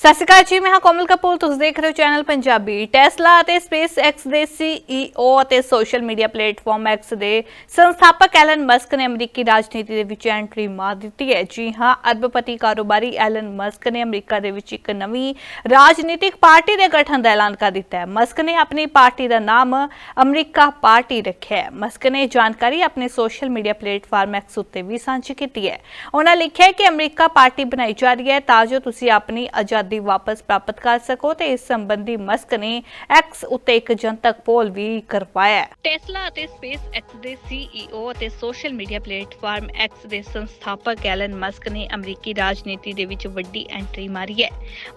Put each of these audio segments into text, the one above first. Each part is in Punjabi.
ਸਤਿ ਸ਼੍ਰੀ ਅਕਾਲ ਜੀ, ਮੈਂ ਹਾਂ ਕੋਮਲ ਕਪੂਰ। ਤੁਸੀਂ ਦੇਖ ਰਹੇ ਹੋ ਚੈਨਲ ਪੰਜਾਬੀ ਟੈਸਲਾ ਅਤੇ ਸਪੇਸ ਐਕਸ ਦੇ ਸੀਈਓ ਅਤੇ ਸੋਸ਼ਲ ਮੀਡੀਆ ਪਲੇਟਫਾਰਮ ਐਕਸ ਦੇ ਸੰਸਥਾਪਕ ਐਲਨ ਮਸਕ ਨੇ ਅਮਰੀਕੀ ਰਾਜਨੀਤੀ ਦੇ ਵਿੱਚ ਐਂਟਰੀ ਮਾਰ ਦਿੱਤੀ ਹੈ। ਜੀ ਹਾਂ, ਅਰਬਪਤੀ ਕਾਰੋਬਾਰੀ ਐਲਨ ਮਸਕ ਨੇ ਅਮਰੀਕਾ ਦੇ ਵਿੱਚ ਇੱਕ ਨਵੀਂ ਰਾਜਨੀਤਿਕ ਪਾਰਟੀ ਦੇ ਗਠਨ ਦਾ ਐਲਾਨ ਕਰ ਦਿੱਤਾ ਹੈ। ਮਸਕ ਨੇ ਆਪਣੀ ਪਾਰਟੀ ਦਾ ਨਾਮ ਅਮਰੀਕਾ ਪਾਰਟੀ ਰੱਖਿਆ ਹੈ। ਮਸਕ ਨੇ ਇਹ ਜਾਣਕਾਰੀ ਆਪਣੇ ਸੋਸ਼ਲ ਮੀਡੀਆ ਪਲੇਟਫਾਰਮ ਐਕਸ ਉੱਤੇ ਵੀ ਸਾਂਝੀ ਕੀਤੀ ਹੈ। ਉਹਨਾਂ ਲਿਖਿਆ ਕਿ ਅਮਰੀਕਾ ਪਾਰਟੀ ਬਣਾਈ ਜਾ ਰਹੀ ਹੈ, ਤਾਂ ਜੋ ਤੁਸੀਂ ਆਪਣੀ ਆਜ਼ਾਦੀ ਵਾਪਸ ਪ੍ਰਾਪਤ ਕਰ ਸਕੋ ਤੇ ਇਸ ਸੰਬੰਧੀ ਮਸਕ ਨੇ ਐਕਸ ਉੱਤੇ ਇੱਕ ਜਨਤਕ ਪੋਲ ਵੀ ਕਰਵਾਇਆ। ਟੈਸਲਾ ਅਤੇ ਸਪੇਸ ਐਕਸ ਦੇ ਸੀਈਓ ਅਤੇ ਸੋਸ਼ਲ ਮੀਡੀਆ ਪਲੇਟਫਾਰਮ ਐਕਸ ਦੇ ਸੰਸਥਾਪਕ ਐਲਨ ਮਸਕ ਨੇ ਅਮਰੀਕੀ ਰਾਜਨੀਤੀ ਦੇ ਵਿੱਚ ਵੱਡੀ ਐਂਟਰੀ ਮਾਰੀ ਹੈ।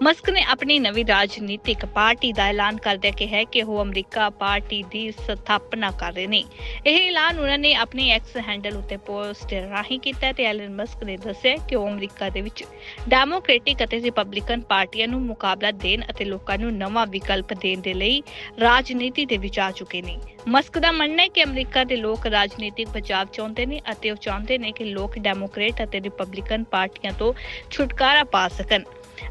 ਮਸਕ ਨੇ ਆਪਣੀ ਨਵੀਂ ਰਾਜਨੀਤਿਕ ਪਾਰਟੀ ਦਾ ਐਲਾਨ ਕਰਦਿਆਂ ਕਿਹਾ ਕਿ ਉਹ ਅਮਰੀਕਾ ਪਾਰਟੀ ਦੀ ਸਥਾਪਨਾ ਕਰ ਰਹੇ ਨੇ। ਇਹ ਐਲਾਨ ਉਹਨਾਂ ਨੇ ਆਪਣੇ ਐਕਸ ਹੈਂਡਲ ਉੱਤੇ ਪੋਸਟ ਰਾਹੀਂ ਕੀਤਾ ਤੇ ਐਲਨ ਮਸਕ ਨੇ ਦੱਸਿਆ ਕਿ ਉਹ ਅਮਰੀਕਾ ਦੇ ਵਿੱਚ ਡੈਮੋਕ੍ਰੈਟਿਕ ਅਤੇ ਰਿਪਬਲਿਕਨ ਪਾਰਟੀਆਂ ਨੂੰ ਮੁਕਾਬਲਾ ਦੇਣ ਅਤੇ ਲੋਕਾਂ ਨੂੰ ਨਵਾਂ ਵਿਕਲਪ ਦੇਣ ਦੇ ਲਈ ਰਾਜਨੀਤੀ ਦੇ ਵਿੱਚ ਆ ਚੁੱਕੇ ਨੇ। ਮਸਕ ਦਾ ਮੰਨਣਾ ਹੈ ਕਿ ਅਮਰੀਕਾ ਦੇ ਲੋਕ ਰਾਜਨੀਤਿਕ ਬਚਾਵ ਚਾਹੁੰਦੇ ਨੇ ਅਤੇ ਉਹ ਚਾਹੁੰਦੇ ਨੇ ਕਿ ਲੋਕ ਡੈਮੋਕ੍ਰੇਟ ਅਤੇ ਰਿਪਬਲਿਕਨ ਪਾਰਟੀਆਂ ਤੋਂ ਛੁਟਕਾਰਾ ਪਾ ਸਕਣ।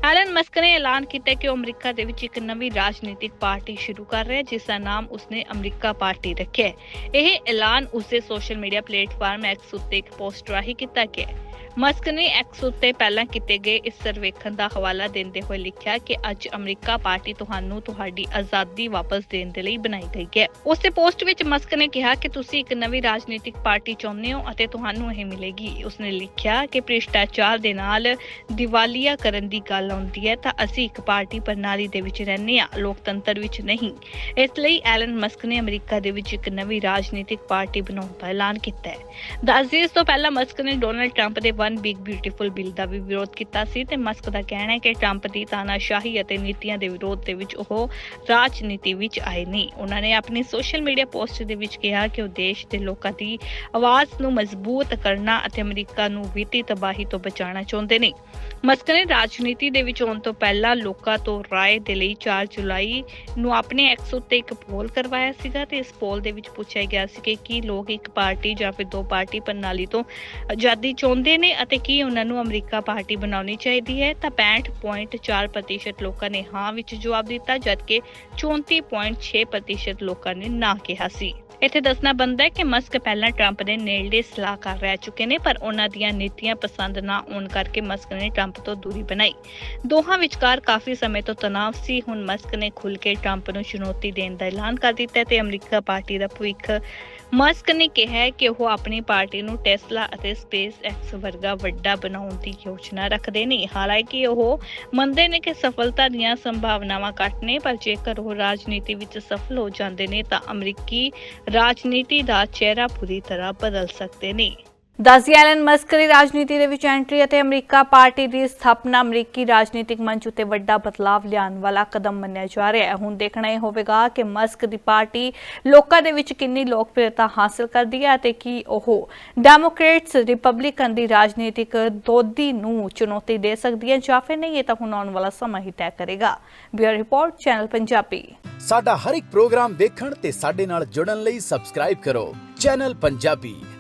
ਐਲਨ ਮਸਕ ਨੇ ਐਲਾਨ ਕੀਤਾ ਕਿ ਉਹ ਅਮਰੀਕਾ ਦੇ ਵਿੱਚ ਇੱਕ ਨਵੀਂ ਰਾਜਨੀਤਿਕ ਪਾਰਟੀ ਸ਼ੁਰੂ ਕਰ ਰਿਹਾ ਹੈ, ਜਿਸ ਦਾ ਨਾਮ ਉਸਨੇ ਅਮਰੀਕਾ ਪਾਰਟੀ ਰੱਖਿਆ ਹੈ। ਇਹ ਐਲਾਨ ਉਸਦੇ ਸੋਸ਼ਲ ਮੀਡੀਆ ਪਲੇਟਫਾਰਮ ਐਕਸ ਉੱਤੇ ਇੱਕ ਪੋਸਟ ਰਾਹੀਂ ਕੀਤਾ ਗਿਆ ਹੈ। ਮਸਕ ਨੇ ਐਕਸ ਉੱਤੇ ਪਹਿਲਾਂ ਕੀਤੇ ਗਏ ਇਸ ਸਰਵੇਖਣ ਦਾ ਹਵਾਲਾ ਦਿੰਦੇ ਹੋਏ ਲਿਖਿਆ ਕਿ ਅੱਜ ਅਮਰੀਕਾ ਪਾਰਟੀ ਤੁਹਾਨੂੰ ਤੁਹਾਡੀ ਆਜ਼ਾਦੀ ਵਾਪਸ ਦੇਣ ਦੇ ਲਈ ਬਣਾਈ ਗਈ ਹੈ। ਉਸ ਦੇ ਪੋਸਟ ਵਿੱਚ ਮਸਕ ਨੇ ਕਿਹਾ ਕਿ ਤੁਸੀਂ ਇੱਕ ਨਵੀਂ ਰਾਜਨੀਤਿਕ ਪਾਰਟੀ ਚਾਹੁੰਦੇ ਹੋ ਅਤੇ ਤੁਹਾਨੂੰ ਇਹ ਮਿਲੇਗੀ। ਉਸਨੇ ਲਿਖਿਆ ਕਿ ਭ੍ਰਿਸ਼ਟਾਚਾਰ ਦੇ ਨਾਲ ਦੀਵਾਲੀਆ ਕਰਨ ਦੀ ਗੱਲ ਆਉਂਦੀ ਹੈ ਤਾਂ ਅਸੀਂ ਇੱਕ ਪਾਰਟੀ ਪ੍ਰਣਾਲੀ ਦੇ ਵਿੱਚ ਰਹਿੰਦੇ ਹਾਂ, ਲੋਕਤੰਤਰ ਵਿੱਚ ਨਹੀਂ। ਇਸ ਲਈ ਐਲਨ ਮਸਕ ਨੇ ਅਮਰੀਕਾ ਦੇ ਵਿੱਚ ਇੱਕ ਨਵੀਂ ਰਾਜਨੀਤਿਕ ਪਾਰਟੀ ਬਣਾਉਣ ਦਾ ਐਲਾਨ ਕੀਤਾ ਹੈ। ਦੱਸਦੇ ਇਸ ਤੋਂ ਪਹਿਲਾਂ ਮਸਕ ਨੇ ਡੋਨਲਡ ਟਰੰਪ ਦੇ ਵਨ ਬਿਗ ਬਿਊਟੀਫੁਲ ਬਿੱਲ ਦਾ ਵੀ ਵਿਰੋਧ ਕੀਤਾ ਸੀ ਤੇ ਮਸਕ ਦਾ ਕਹਿਣਾ ਹੈ ਕਿ ਟਰੰਪ ਦੀ ਤਾਨਾਸ਼ਾਹੀ ਅਤੇ ਨੀਤੀਆਂ ਦੇ ਵਿਰੋਧ ਦੇ ਵਿੱਚ ਉਹ ਰਾਜਨੀਤੀ ਵਿੱਚ ਆਏ ਨਹੀਂ ਉਹਨਾਂ ਨੇ ਆਪਣੀ ਸੋਸ਼ਲ ਮੀਡੀਆ ਪੋਸਟ ਦੇ ਵਿੱਚ ਕਿਹਾ ਕਿ ਉਹ ਦੇਸ਼ ਦੇ ਲੋਕਾਂ ਦੀ ਆਵਾਜ਼ ਨੂੰ ਮਜ਼ਬੂਤ ਕਰਨਾ ਅਤੇ ਅਮਰੀਕਾ ਨੂੰ ਵਿੱਤੀ ਤਬਾਹੀ ਤੋਂ ਬਚਾਉਣਾ ਚਾਹੁੰਦੇ ਨੇ। ਮਸਕ ਨੇ ਰਾਜਨੀਤੀ ਦੇ ਵਿੱਚ ਆਉਣ ਤੋਂ ਪਹਿਲਾਂ ਲੋਕਾਂ ਤੋਂ ਰਾਏ ਦੇ ਲਈ 4 ਜੁਲਾਈ ਨੂੰ ਆਪਣੇ ਐਕਸ ਉੱਤੇ ਇੱਕ ਪੋਲ ਕਰਵਾਇਆ ਸੀਗਾ ਤੇ ਇਸ ਪੋਲ ਦੇ ਵਿੱਚ ਪੁੱਛਿਆ ਗਿਆ ਸੀ ਕਿ ਕੀ ਲੋਕ ਇੱਕ ਪਾਰਟੀ ਜਾਂ ਫਿਰ ਦੋ ਪਾਰਟੀ ਪ੍ਰਣਾਲੀ ਤੋਂ ਆਜ਼ਾਦੀ ਚਾਹੁੰਦੇ ਨੇ ਅਤੇ ਕੀ ਉਹਨਾਂ ਨੂੰ ਅਮਰੀਕਾ ਪਾਰਟੀ ਬਣਾਉਣੀ ਚਾਹੀਦੀ ਹੈ, ਤਾਂ 65.4% ਲੋਕਾਂ ਨੇ ਹਾਂ ਵਿੱਚ ਜਵਾਬ ਦਿੱਤਾ, ਜਦਕਿ 34.6% ਲੋਕਾਂ ਨੇ ਨਾ ਕਿਹਾ ਸੀ। ਇੱਥੇ ਦੱਸਣਾ ਬੰਦਾ ਹੈ ਕਿ ਮਸਕ ਪਹਿਲਾਂ ਟਰੰਪ ਦੇ ਨੇੜੇ ਸਲਾਹਕਾਰ ਰਹਿ ਚੁੱਕੇ ਨੇ, ਪਰ ਉਹਨਾਂ ਦੀਆਂ ਨੀਤੀਆਂ ਪਸੰਦ ਨਾ ਆਉਣ ਕਰਕੇ ਮਸਕ ਨੇ ਟਰੰਪ ਤੋਂ ਦੂਰੀ ਬਣਾਈ। ਦੋਹਾਂ ਵਿਚਕਾਰ ਕਾਫੀ ਸਮੇਂ ਤੋਂ ਤਣਾਅ ਸੀ। ਹੁਣ ਮਸਕ ਨੇ ਖੁੱਲ੍ਹ ਕੇ ਟਰੰਪ ਨੂੰ ਚੁਣੌਤੀ ਦੇਣ ਦਾ ਐਲਾਨ ਕਰ ਦਿੱਤਾ ਤੇ ਅਮਰੀਕਾ ਪਾਰਟੀ ਦਾ ਭਵਿੱਖ ਮਸਕ ਨੇ ਕਿਹਾ ਕਿ ਉਹ ਆਪਣੀ ਪਾਰਟੀ ਨੂੰ ਟੈਸਲਾ ਅਤੇ ਸਪੇਸ ਐਕਸ ਵਰਗਾ ਵੱਡਾ ਬਣਾਉਣ ਦੀ ਯੋਜਨਾ ਰੱਖਦੇ ਨੇ। ਹਾਲਾਂਕਿ ਉਹ ਮੰਨਦੇ ਨੇ ਕਿ ਸਫਲਤਾ ਦੀਆਂ ਸੰਭਾਵਨਾਵਾਂ ਘੱਟ ਨੇ, ਪਰ ਜੇਕਰ ਉਹ ਰਾਜਨੀਤੀ ਵਿੱਚ ਸਫਲ ਹੋ ਜਾਂਦੇ ਨੇ ਤਾਂ ਅਮਰੀਕੀ ਰਾਜਨੀਤੀ ਦਾ ਚਿਹਰਾ ਪੂਰੀ ਤਰ੍ਹਾਂ ਬਦਲ ਸਕਦੇ ਨੇ। ਦੱਸਦੀ ਐਲਨ ਮਸਕ ਦੀ ਰਾਜਨੀਤੀ ਦੇ ਵਿੱਚ ਐਂਟਰੀ ਅਤੇ ਅਮਰੀਕਾ ਪਾਰਟੀ ਦੀ ਸਥਾਪਨਾ ਅਮਰੀਕੀ ਰਾਜਨੀਤਿਕ ਮੰਚ ਉੱਤੇ ਵੱਡਾ ਬਦਲਾਵ ਲਿਆਉਣ ਵਾਲਾ ਕਦਮ ਮੰਨਿਆ ਜਾ ਰਿਹਾ ਹੈ। ਹੁਣ ਦੇਖਣਾ ਇਹ ਹੋਵੇਗਾ ਕਿ ਮਸਕ ਦੀ ਪਾਰਟੀ ਲੋਕਾਂ ਦੇ ਵਿੱਚ ਕਿੰਨੀ ਲੋਕਪ੍ਰਿਯਤਾ ਹਾਸਲ ਕਰਦੀ ਹੈ ਅਤੇ ਕੀ ਉਹ ਡੈਮੋਕ੍ਰੇਟਸ ਰਿਪਬਲਿਕਨ ਦੀ ਰਾਜਨੀਤਿਕ ਦੋਦੀ ਨੂੰ ਚੁਣੌਤੀ ਦੇ ਸਕਦੀ ਹੈ ਜਾਂ ਫਿਰ ਨਹੀਂ, ਇਹ ਤਾਂ ਹੁਣ ਆਉਣ ਵਾਲਾ ਸਮਾਂ ਹੀ ਤੈਅ ਕਰੇਗਾ। Bureau report, channel Punjabi. ਸਾਡਾ ਹਰ ਇੱਕ ਪ੍ਰੋਗਰਾਮ ਵੇਖਣ ਤੇ ਸਾਡੇ ਨਾਲ ਜੁੜਨ ਲਈ ਸਬਸਕ੍ਰਾਈਬ ਕਰੋ। ਚੈਨਲ ਪੰਜਾਬੀ।